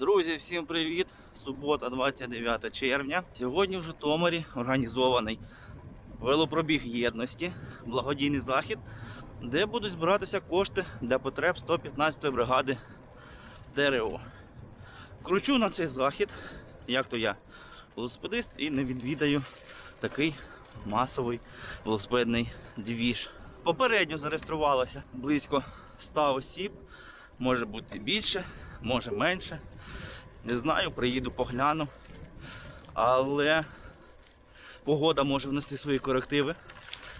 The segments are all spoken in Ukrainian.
Друзі, всім привіт! Субота, 29 червня. Сьогодні в Житомирі організований велопробіг єдності, благодійний захід, де будуть збиратися кошти для потреб 115-ї бригади ТРО. Кручу на цей захід, як то я, велосипедист, і не відвідаю такий масовий велосипедний двіж. Попередньо зареєструвалося близько 100 осіб, може бути більше, може менше. Не знаю, приїду, погляну. Але погода може внести свої корективи.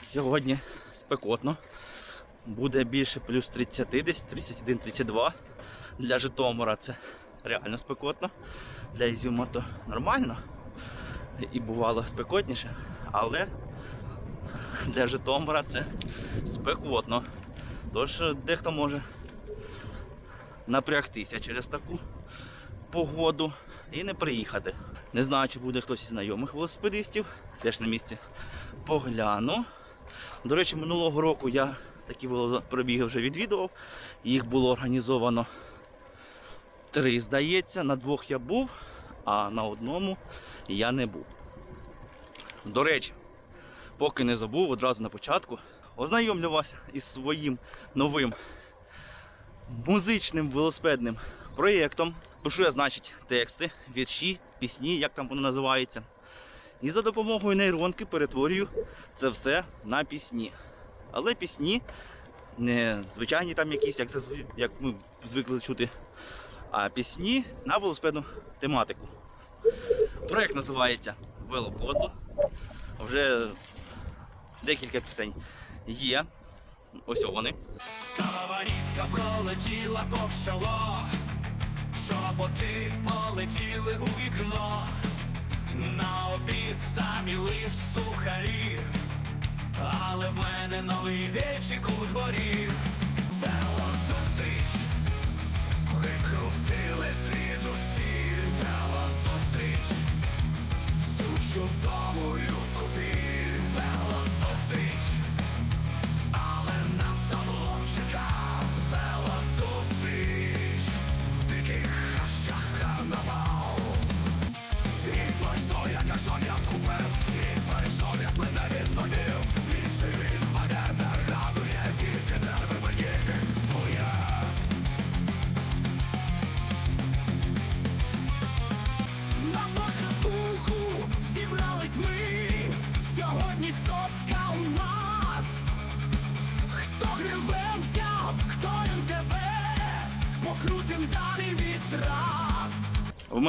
Сьогодні спекотно. Буде більше плюс 30, десь 31-32. Для Житомира це реально спекотно. Для Ізюма то нормально. І бувало спекотніше. Але для Житомира це спекотно. Тож дехто може напрягтися через таку погоду і не приїхати. Не знаю, чи буде хтось із знайомих велосипедистів. Теж на місці погляну. До речі, минулого року я такі велопробіги вже відвідував. Їх було організовано три, здається. На двох я був, а на одному я не був. До речі, поки не забув, одразу на початку ознайомлю вас із своїм новим музичним велосипедним проєктом. Пишу значить, тексти, вірші, пісні, як там воно називається. І за допомогою нейронки перетворюю це все на пісні. Але пісні не звичайні там якісь, як, як ми звикли чути, а пісні на велосипедну тематику. Проєкт називається Велокоду. Вже декілька пісень є. Ось вони. Сковорідка пролетіла повз чоло, чоботи полетіли у вікно, на обід самі лиш сухарі, але в мене новий вічик у дворі. Вело зустріч, прикрутили світ усі, вело зустріч, в цю чудову купі,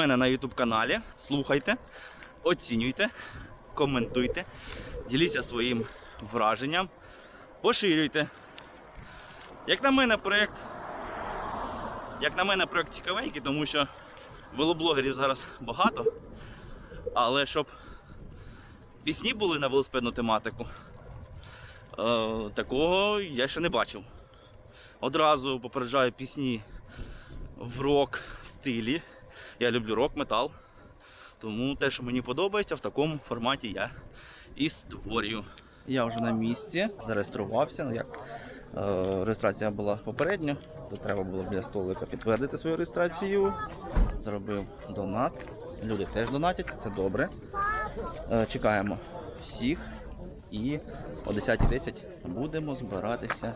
мене на YouTube каналі. Слухайте, оцінюйте, коментуйте, діліться своїм враженням, поширюйте. Як на мене, проєкт, як на мене, проєкт цікавенький, тому що велоблогерів зараз багато. Але щоб пісні були на велосипедну тематику, е, такого я ще не бачив. Одразу попереджаю пісні в рок стилі. Я люблю рок, метал. Тому те, що мені подобається, в такому форматі я і створюю. Я вже на місці, зареєструвався. Ну, Як е, реєстрація була попередньо, то треба було біля столика підтвердити свою реєстрацію. Зробив донат. Люди теж донатять, це добре. Е, чекаємо всіх. І о 10.10 будемо збиратися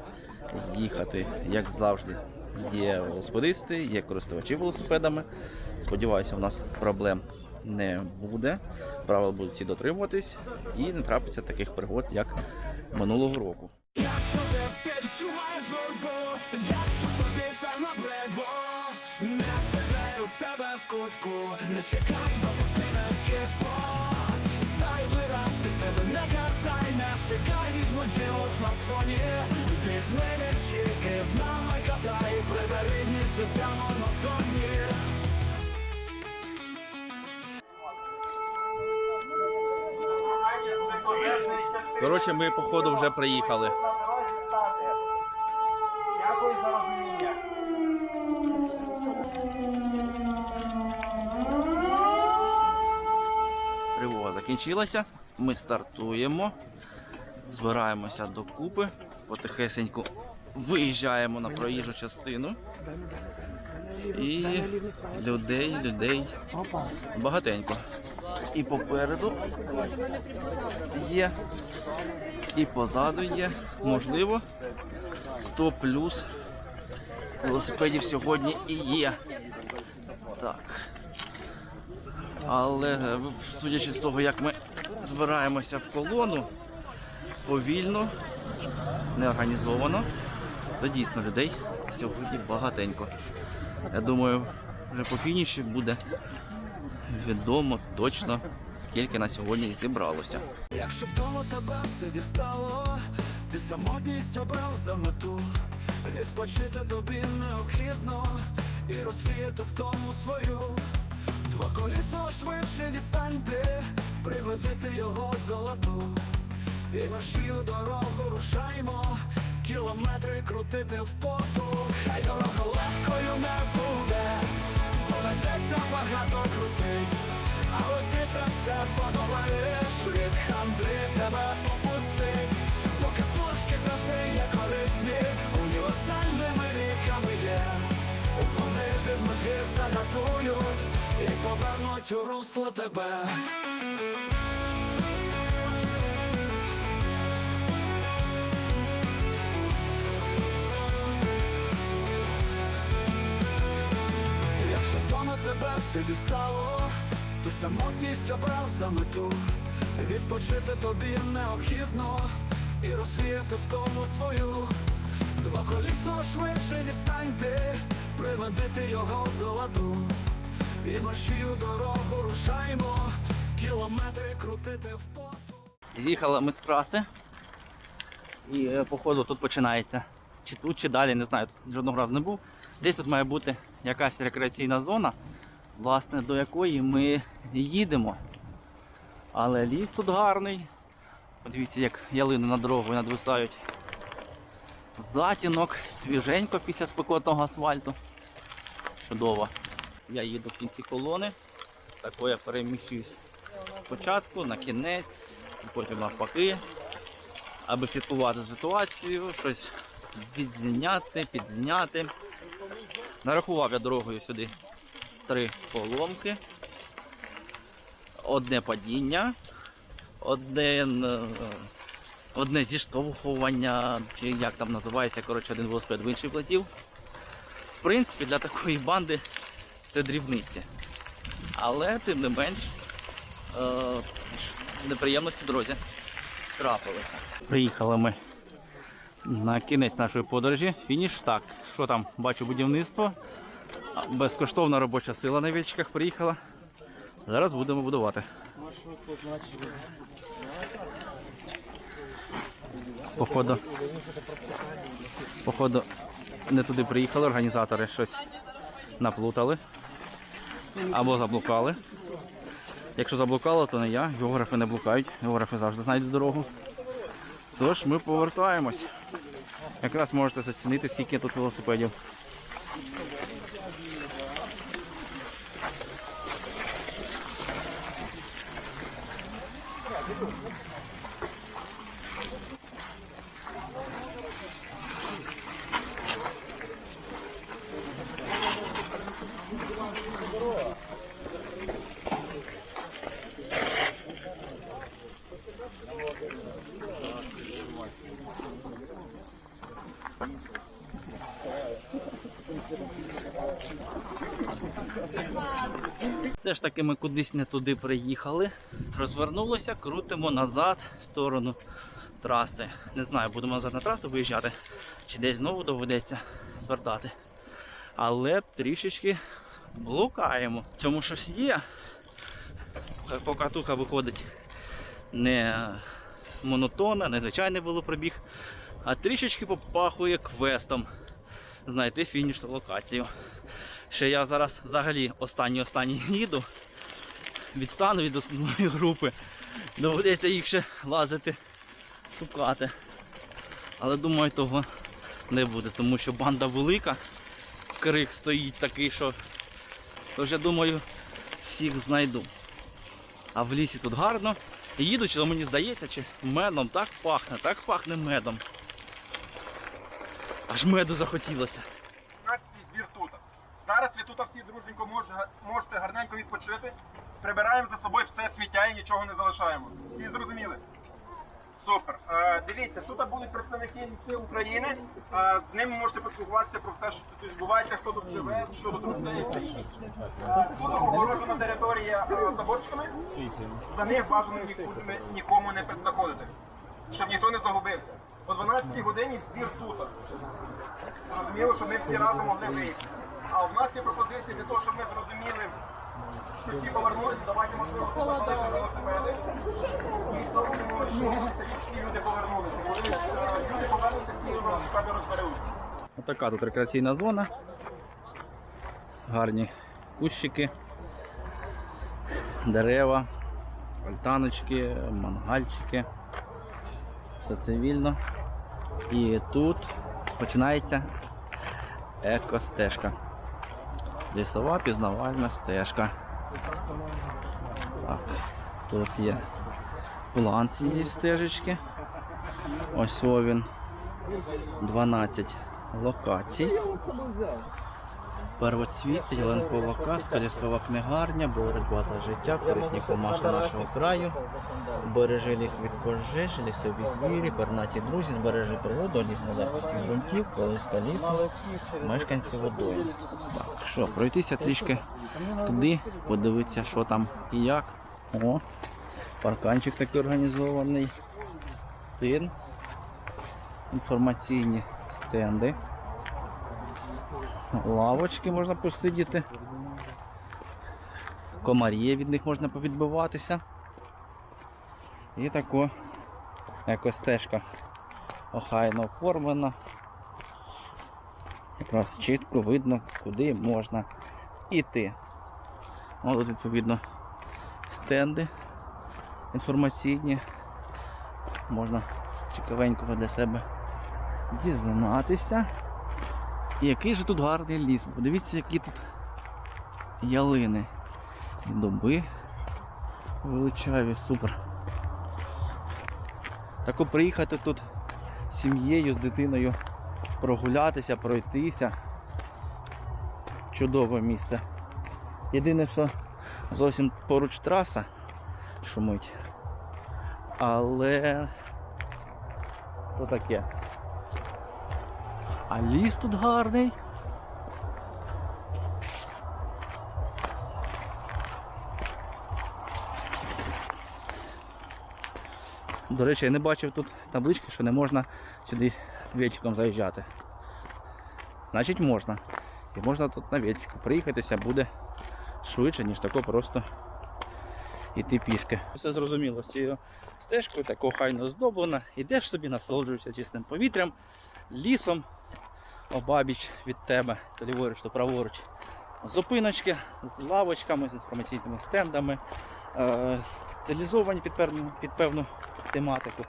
їхати, як завжди. Є велосипедисти, є користувачі велосипедами. Сподіваюся, у нас проблем не буде. Правил будуть всі дотримуватись і не трапиться таких пригод, як минулого року. Ти себе в кутку Не чекай, допоки не скисло Зайвий раз ти себе не картай Не втикай від нудьги смартфоні Візьми віршики, з нами катай Прибери ніж життя монотонні Коротше, ми походу вже приїхали. Тривога закінчилася. Ми стартуємо, збираємося докупи, потихесеньку виїжджаємо на проїжджу частину. І людей, людей багатенько. І попереду є, і позаду є. Можливо, 100 плюс велосипедів сьогодні і є. Так. Але е, судячи з того, як ми збираємося в колону, повільно, неорганізовано, то дійсно людей сьогодні багатенько. Я думаю, вже по фініші буде відомо точно, скільки на сьогодні зібралося. Якщо вдома тебе все дістало, ти самотність обрав за мету. Відпочити тобі необхідно і розвіяти в тому свою. Два Двоколісно швидше дістаньте, приведити його до ладу. І вашію дорогу рушаймо, кілометри крутити в поту. Хай дорога легкою не буде, доведеться багато крутить. Але ти це все подолаєш, від хандри тебе попустить. Бо капушки завжди є корисні, універсальними ліками є. Вони від межі загатують і повернуть у русло тебе. Тебе все дістало, ти самотність обрав за мету. Відпочити тобі необхідно і розвіяти в тому свою. Двоколісно швидше дістаньте, приведити його до ладу. І маршію дорогу рушаймо, кілометри крутити в поту. З'їхали ми з траси. І е, походу тут починається. Чи тут, чи далі, не знаю, тут жодного разу не був. Десь тут має бути якась рекреаційна зона, власне, до якої ми їдемо. Але ліс тут гарний. Подивіться, як ялини над дорогою надвисають. Затінок, свіженько після спекотного асфальту. Чудово. Я їду в кінці колони. Тако я переміщуюсь спочатку, на кінець, потім навпаки, аби слідкувати за ситуацією, щось відзняти, підзняти. Нарахував я дорогою сюди три поломки, одне падіння, один, е, одне зіштовхування, чи як там називається, коротше, один велосипед в інший платів. В принципі, для такої банди це дрібниці. Але тим не менш е, неприємності в дорозі трапилися. Приїхали ми на кінець нашої подорожі. Фініш. Так, що там? Бачу будівництво. Безкоштовна робоча сила на вільчиках приїхала. Зараз будемо будувати. Походу, походу, не туди приїхали, організатори щось наплутали або заблукали. Якщо заблукало, то не я. Географи не блукають, географи завжди знайдуть дорогу. Тож ми повертаємось. Якраз можете зацінити, скільки тут велосипедів. Thank you. Все ж таки ми кудись не туди приїхали. Розвернулося, крутимо назад в сторону траси. Не знаю, будемо назад на трасу виїжджати, чи десь знову доведеться звертати. Але трішечки блукаємо. В цьому щось є. Покатуха виходить не монотонна, не звичайний велопробіг, а трішечки попахує квестом. Знайти фінішну локацію. Ще я зараз взагалі останній останній їду. Відстану від основної групи. Доведеться їх ще лазити, шукати. Але думаю, того не буде, тому що банда велика, крик стоїть такий, що тож я думаю, всіх знайду. А в лісі тут гарно. Їду, чи то мені здається, чи медом так пахне, так пахне медом. Аж меду захотілося. 15 тут. Всі дружненько можете гарненько відпочити. Прибираємо за собою все сміття і нічого не залишаємо. Всі зрозуміли? Супер. Е, дивіться, тут будуть представники сил України. Е, з ними можете поспілкуватися про все, що тут відбувається, хто тут живе, що тут росте і все інше. Е, тут огорожена територія е, заборчиками. За них бажано нікуди нікому не заходити, щоб ніхто не загубився. О 12 годині збір тут. Зрозуміло, щоб ми всі разом могли вийти. А в нас є пропозиції для того, щоб ми зрозуміли, що всі повернулися, давайте можливо залишимо велосипеди. І зробимо, що всі люди повернулися. Коли е, люди повернуться, всі велосипеди розберуться. Отака тут рекреаційна зона. Гарні кущики, дерева, альтаночки, мангальчики. Все цивільно. І тут починається екостежка. Лісова пізнавальна стежка. Так, тут є план цієї стежечки. Ось він. 12 локацій. Первоцвіт, Єленкова казка, лісова книгарня, боротьба за життя, корисні комаші нашого краю, бережи ліс від пожеж, лісові звірі, пернаті друзі, збережи природу, ліс на захисті ґрунтів, колиска лісу, мешканці водою. Так, що, пройтися трішки туди, подивитися, що там і як. О, парканчик такий організований. Тин інформаційні стенди. Лавочки можна посидіти. Комарі від них можна повідбиватися. І тако екостежка охайно оформлена. Якраз чітко видно, куди можна йти. О, тут відповідно стенди інформаційні. Можна цікавенького для себе дізнатися. І який же тут гарний ліс. Подивіться, які тут ялини. І дуби величаві, супер. Тако приїхати тут з сім'єю, з дитиною, прогулятися, пройтися. Чудове місце. Єдине, що зовсім поруч траса шумить. Але то таке. А ліс тут гарний. До речі, я не бачив тут таблички, що не можна сюди вечором заїжджати. Значить можна. І можна тут на вечірку приїхатися буде швидше, ніж тако просто йти пішки. Все зрозуміло, цією стежкою тако хайно здоблена. Ідеш собі, насолоджуєшся чистим повітрям, лісом, обабіч від тебе, то ліворуч, то праворуч. Зупиночки з лавочками, з інформаційними стендами, е, стилізовані під певну, під певну тематику.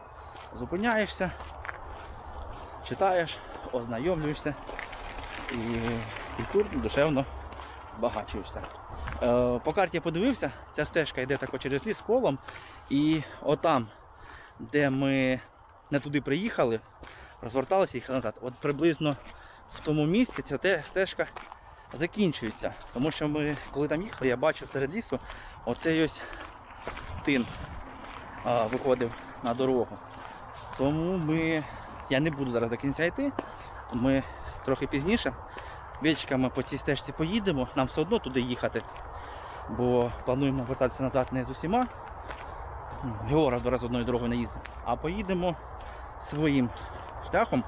Зупиняєшся, читаєш, ознайомлюєшся і культурно, душевно багачуєшся. Е, По карті подивився, ця стежка йде тако через ліс колом. І отам, де ми не туди приїхали, розверталися і їхали назад. От приблизно в тому місці ця стежка закінчується. Тому що ми, коли там їхали, я бачив серед лісу оцей ось тин а, виходив на дорогу. Тому ми, я не буду зараз до кінця йти. Ми трохи пізніше вечками по цій стежці поїдемо, нам все одно туди їхати, бо плануємо вертатися назад не з усіма. Геора два рази одною дорогою не їздив, а поїдемо своїм шляхом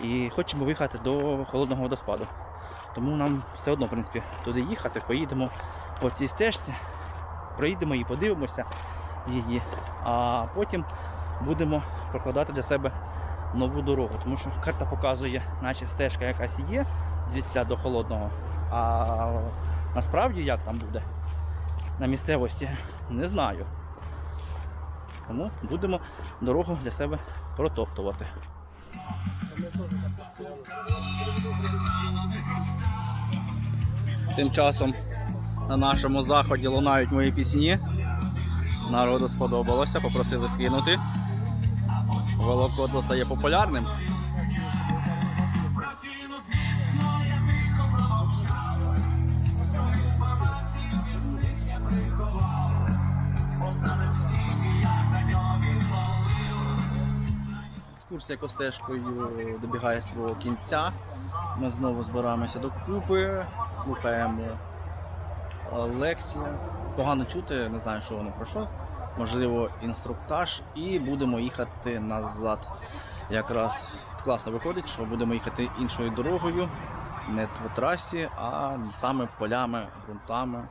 і хочемо виїхати до холодного водоспаду. Тому нам все одно, в принципі, туди їхати, поїдемо по цій стежці, проїдемо і подивимося її, а потім будемо прокладати для себе нову дорогу, тому що карта показує, наче стежка якась є звідсля до холодного. А насправді як там буде на місцевості, не знаю. Тому будемо дорогу для себе протоптувати. Тим часом на нашому заході лунають мої пісні. Народу сподобалося, попросили скинути. Волокодло стає популярним. Останець я за нього екскурсія костежкою добігає свого кінця. Ми знову збираємося докупи, слухаємо е, лекцію. Погано чути, не знаю, що воно про що. Можливо, інструктаж, і будемо їхати назад. Якраз класно виходить, що будемо їхати іншою дорогою, не по трасі, а саме полями, ґрунтами.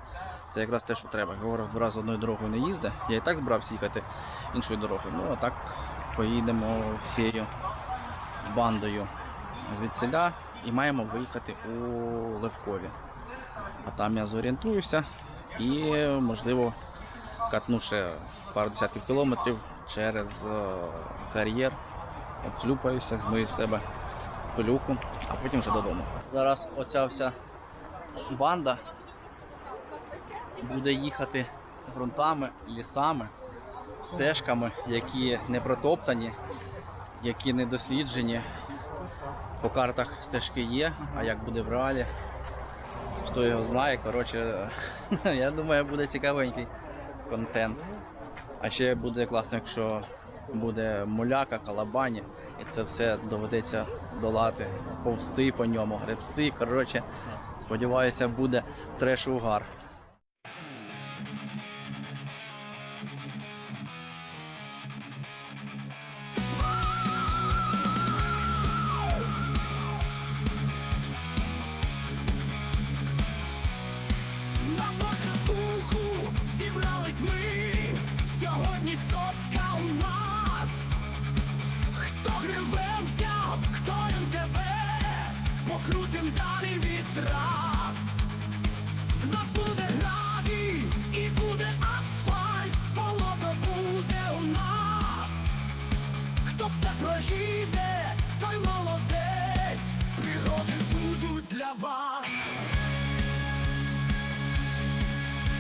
Це якраз те, що треба. Говорив, рази одною дорогою не їзде. Я і так збирався їхати іншою дорогою. Ну а так поїдемо фею бандою звідсиля і маємо виїхати у Левкові. А там я зорієнтуюся і, можливо, катну ще пару десятків кілометрів через е, кар'єр, обслюпаюся, змию з себе пилюку, а потім вже додому. Зараз оця вся банда буде їхати ґрунтами, лісами, стежками, які не протоптані, які не досліджені. По картах стежки є, а як буде в реалі, хто його знає. Коротше, я думаю, буде цікавенький контент. А ще буде класно, якщо буде муляка, калабані, і це все доведеться долати, повсти по ньому, гребсти. Коротше, сподіваюся, буде треш покрутим далі від трас. В нас буде гравій і буде асфальт, болото буде у нас. Хто все проїде, той молодець, пригоди будуть для вас.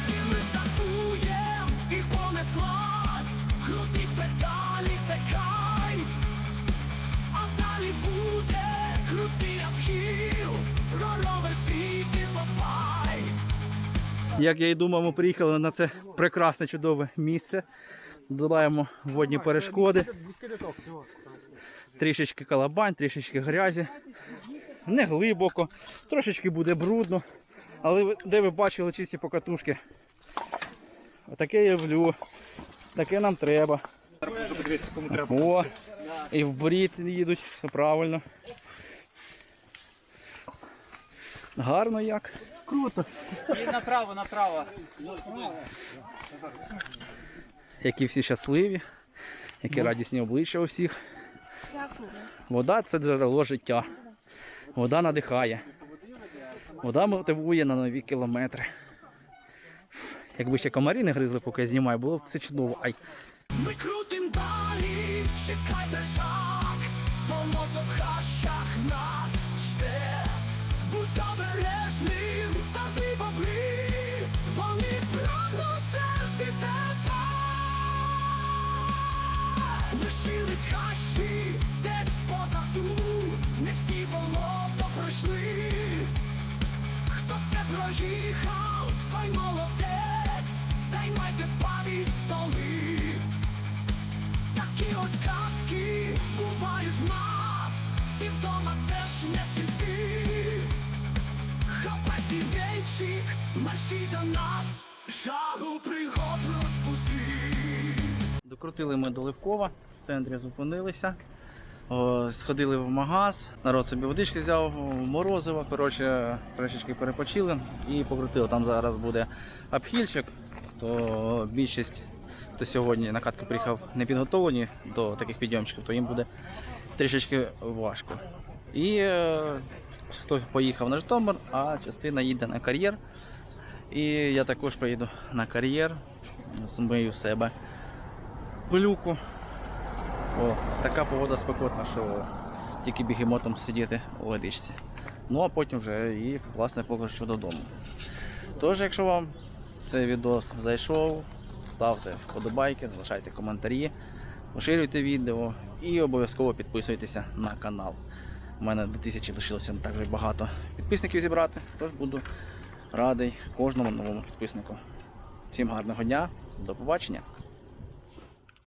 І ми стартуєм, і понеслась Крутить педалі, це кайф А далі буде крутий обхіл Як я і думав, ми приїхали на це прекрасне чудове місце. Долаємо водні перешкоди. Трішечки калабань, трішечки грязі. Не глибоко, трошечки буде брудно. Але де ви бачили чисті покатушки? Отаке я люблю. Таке нам треба. О, і в брід їдуть, все правильно. Гарно як. І направо, направо. які всі щасливі, які радісні обличчя у всіх. Вода це джерело життя. Вода надихає. Вода мотивує на нові кілометри. Якби ще комарі не гризли, поки я знімаю, було б все чудово. Ай. Ми крутим далі, чекайте шаг Такі ось катки бувають в нас Ти вдома теж не сиди Хапай свій венчик, марші до нас Жару пригод розбуди Докрутили ми до Левкова, в центрі зупинилися. Сходили в магаз, народ собі водички взяв, морозиво, коротше, трошечки перепочили і покрутили. Там зараз буде обхильчик, то більшість, хто сьогодні на катку приїхав не підготовлені до таких підйомчиків, то їм буде трішечки важко. І е, хтось поїхав на Житомир, а частина їде на кар'єр. І я також поїду на кар'єр, змию себе пилюку. О, така погода спекотна, що тільки бігемотом сидіти у водичці. Ну а потім вже і власне покажу додому. Тож, якщо вам цей відос зайшов, ставте вподобайки, залишайте коментарі, поширюйте відео і обов'язково підписуйтеся на канал. У мене до тисячі лишилося не так вже багато підписників зібрати, тож буду радий кожному новому підписнику. Всім гарного дня, до побачення!